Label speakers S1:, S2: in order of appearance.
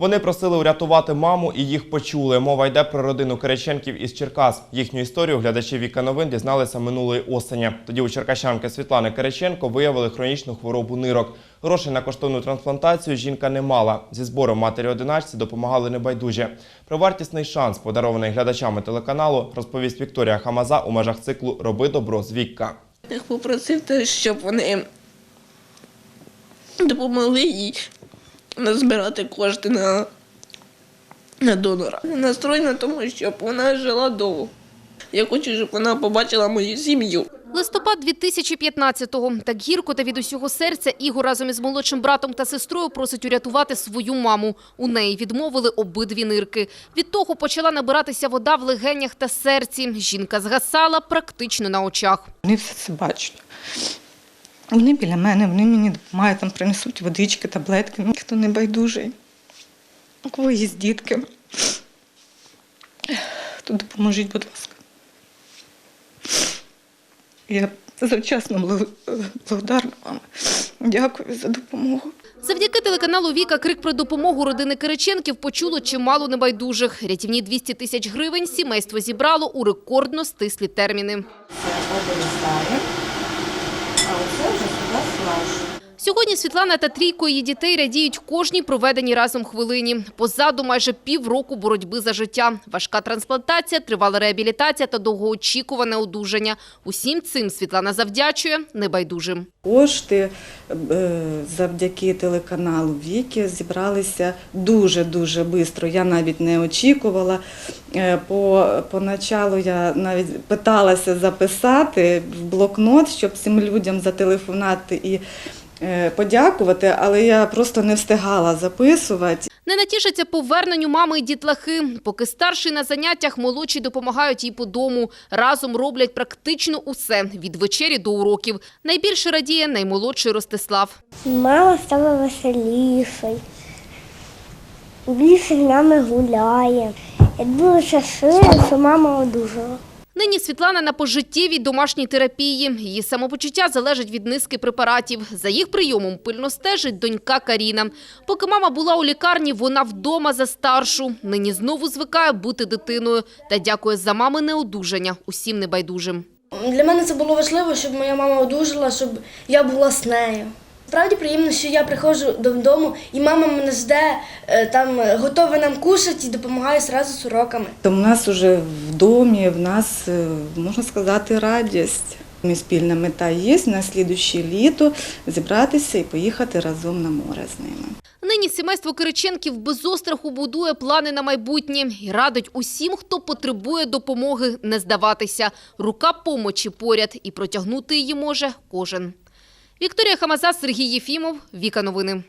S1: Вони просили урятувати маму і їх почули. Мова йде про родину Кириченків із Черкас. Їхню історію глядачі Віка новин дізналися минулої осені. Тоді у черкащанки Світлани Кириченко виявили хронічну хворобу нирок. Грошей на коштовну трансплантацію жінка не мала. Зі збором матері одиначці допомагали небайдужі. Про вартісний шанс, подарований глядачами телеканалу, розповість Вікторія Хамаза у межах циклу Роби добро з Вікка.
S2: Я попросив, щоб вони допомогли їй назбирати кошти на, на донора. Настрой на тому, щоб вона жила довго. Я хочу, щоб вона побачила мою сім'ю.
S3: Листопад 2015-го. Так гірко та від усього серця Ігор разом із молодшим братом та сестрою просить урятувати свою маму. У неї відмовили обидві нирки. Від того почала набиратися вода в легенях та серці. Жінка згасала практично на очах.
S4: Вони все це бачать. Вони біля мене, вони мені допомагають, там принесуть водички, таблетки. Ну, хто не байдужий. У кого є дітки. То допоможіть, будь ласка. Я завчасно благодарна вам. Дякую за допомогу.
S3: Завдяки телеканалу «Віка» крик про допомогу родини Кириченків почуло чимало небайдужих. Рятівні 200 тисяч гривень сімейство зібрало у рекордно стислі терміни.
S5: вже Lógico.
S3: Сьогодні Світлана та трійко її дітей радіють кожній проведеній разом хвилині. Позаду майже півроку боротьби за життя. Важка трансплантація, тривала реабілітація та довгоочікуване одужання. Усім цим Світлана завдячує небайдужим.
S4: Кошти е, завдяки телеканалу Віки зібралися дуже-дуже швидко. Я навіть не очікувала. Е, По, поначалу я навіть питалася записати в блокнот, щоб цим людям зателефонувати і подякувати, але я просто не встигала записувати.
S3: Не натішаться поверненню мами й дітлахи. Поки старший на заняттях, молодші допомагають їй по дому. Разом роблять практично усе – від вечері до уроків. Найбільше радіє наймолодший Ростислав.
S6: Мама стала веселішою. Більше з нами гуляє. Я дуже щаслива, що мама одужала.
S3: Нині Світлана на пожиттєвій домашній терапії. Її самопочуття залежить від низки препаратів. За їх прийомом пильно стежить донька Каріна. Поки мама була у лікарні, вона вдома за старшу. Нині знову звикає бути дитиною. Та дякує за мамине одужання усім небайдужим.
S7: Для мене це було важливо, щоб моя мама одужала, щоб я була з нею. Справді приємно, що я приходжу додому, і мама мене жде, е, там е, готова нам кушати і допомагає зразу з уроками.
S4: То в нас уже в домі, в нас, е, можна сказати, радість. Ми спільна мета є на слідуще літо зібратися і поїхати разом на море з ними.
S3: Нині сімейство Кириченків без остраху будує плани на майбутнє і радить усім, хто потребує допомоги, не здаватися. Рука помочі поряд і протягнути її може кожен. Вікторія Хамаза, Сергій Єфімов, Віка Новини.